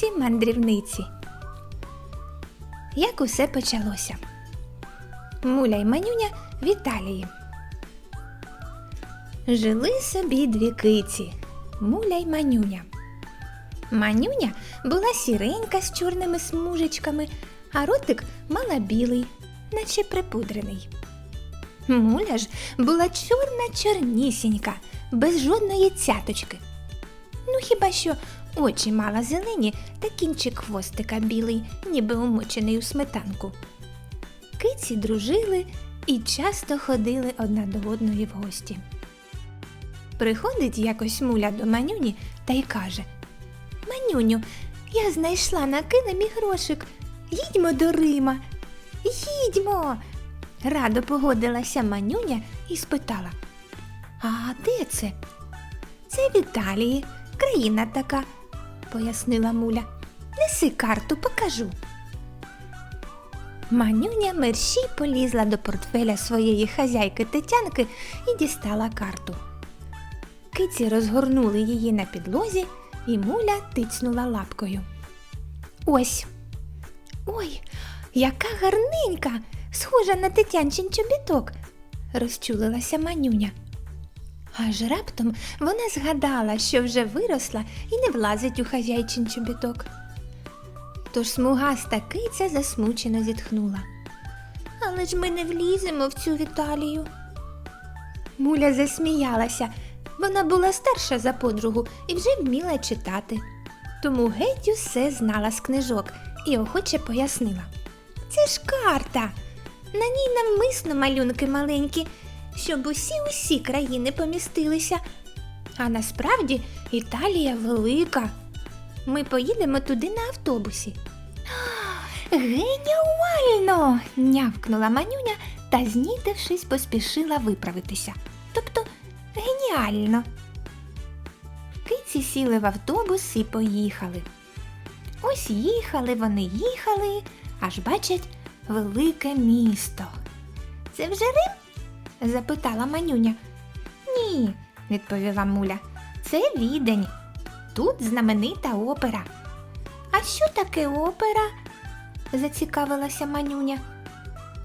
киці мандрівниці. Як усе почалося? Муля й манюня в Італії. Жили собі дві киці Муля й манюня. Манюня була сіренька з чорними смужечками, а ротик мала білий, наче припудрений. Муля ж була чорна чорнісінька, без жодної цяточки. Ну хіба що очі мала зелені та кінчик хвостика білий, ніби умочений у сметанку. Киці дружили і часто ходили одна до одної в гості. Приходить якось муля до манюні та й каже Манюню, я знайшла на килимі грошик. Їдьмо до Рима. Їдьмо. Радо погодилася манюня і спитала А де це? Це в Італії, країна така, пояснила муля. Неси карту, покажу. Манюня мерщій полізла до портфеля своєї хазяйки Тетянки і дістала карту. Киці розгорнули її на підлозі, і муля тицнула лапкою. Ось. Ой, яка гарненька, схожа на тетянчин чобіток, розчулилася манюня. Аж раптом вона згадала, що вже виросла і не влазить у хазяйчин чобіток. Тож смугаста киця засмучено зітхнула. Але ж ми не вліземо в цю Віталію. Муля засміялася. Вона була старша за подругу і вже вміла читати. Тому геть усе знала з книжок і охоче пояснила. Це ж карта. На ній навмисно малюнки маленькі, щоб усі усі країни помістилися. А насправді Італія велика. Ми поїдемо туди на автобусі. Геніально! нявкнула манюня та, знітившись, поспішила виправитися. Тобто геніально. Киці сіли в автобус і поїхали. Ось їхали вони їхали, аж бачать велике місто. Це вже Рим? Запитала манюня. Ні, відповіла муля. Це відень. Тут знаменита опера. А що таке опера? зацікавилася манюня.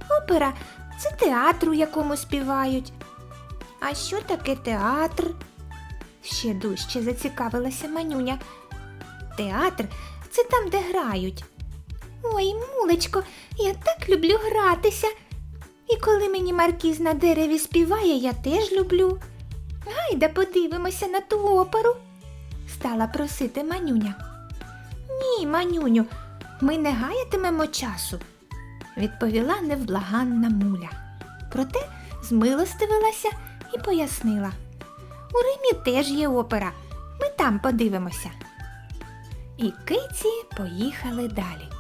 Опера це театр, у якому співають. А що таке театр? Ще дужче зацікавилася манюня. Театр це там, де грають. Ой, мулечко, я так люблю гратися. І коли мені маркіз на дереві співає, я теж люблю. Гайда подивимося на ту оперу, стала просити манюня. Ні, манюню, ми не гаятимемо часу, відповіла невблаганна муля. Проте змилостивилася і пояснила. У Римі теж є опера. Ми там подивимося. І киці поїхали далі.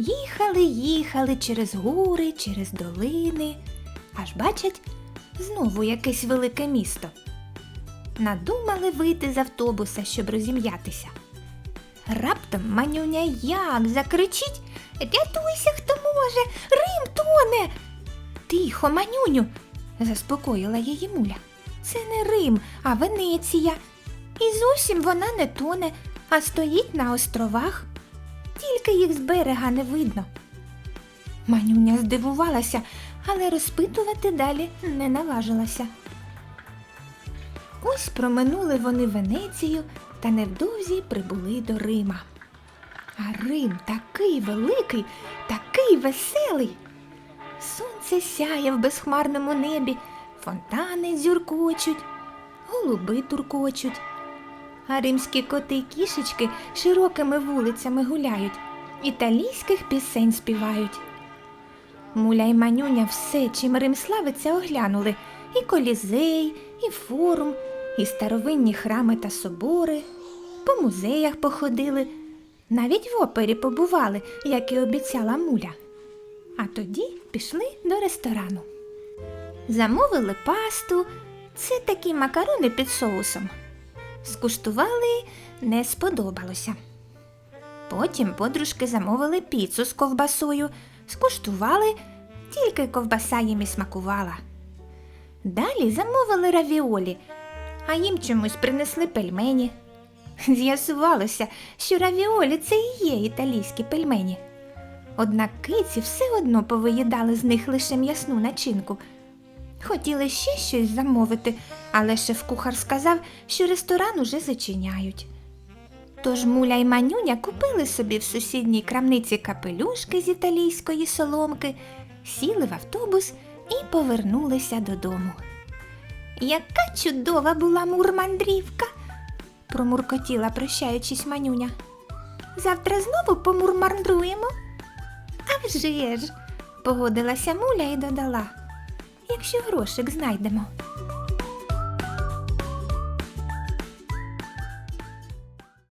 Їхали, їхали через гори, через долини, аж бачать знову якесь велике місто. Надумали вийти з автобуса, щоб розім'ятися. Раптом манюня як закричить Рятуйся, хто може! Рим тоне. Тихо, манюню, заспокоїла її муля. Це не Рим, а Венеція. І зовсім вона не тоне, а стоїть на островах. Тільки їх з берега не видно. Манюня здивувалася, але розпитувати далі не наважилася. Ось проминули вони Венецію та невдовзі прибули до Рима. А Рим такий великий, такий веселий. Сонце сяє в безхмарному небі, фонтани дзюркочуть, голуби туркочуть, а римські коти й кішечки широкими вулицями гуляють, італійських пісень співають. Муля й манюня все, чим Рим славиться, оглянули і колізей, і форум, і старовинні храми та собори, по музеях походили, навіть в опері побували, як і обіцяла муля. А тоді пішли до ресторану. Замовили пасту, це такі макарони під соусом. Скуштували, не сподобалося. Потім подружки замовили піцу з ковбасою, скуштували, тільки ковбаса їм і смакувала. Далі замовили равіолі, а їм чомусь принесли пельмені. З'ясувалося, що равіолі це і є італійські пельмені. Однак киці все одно повиїдали з них лише м'ясну начинку. Хотіли ще щось замовити, але шеф-кухар сказав, що ресторан уже зачиняють. Тож муля й манюня купили собі в сусідній крамниці капелюшки з італійської соломки, сіли в автобус і повернулися додому. Яка чудова була мурмандрівка, промуркотіла, прощаючись манюня. Завтра знову помурмандруємо. А вже ж, погодилася муля і додала, якщо грошик знайдемо.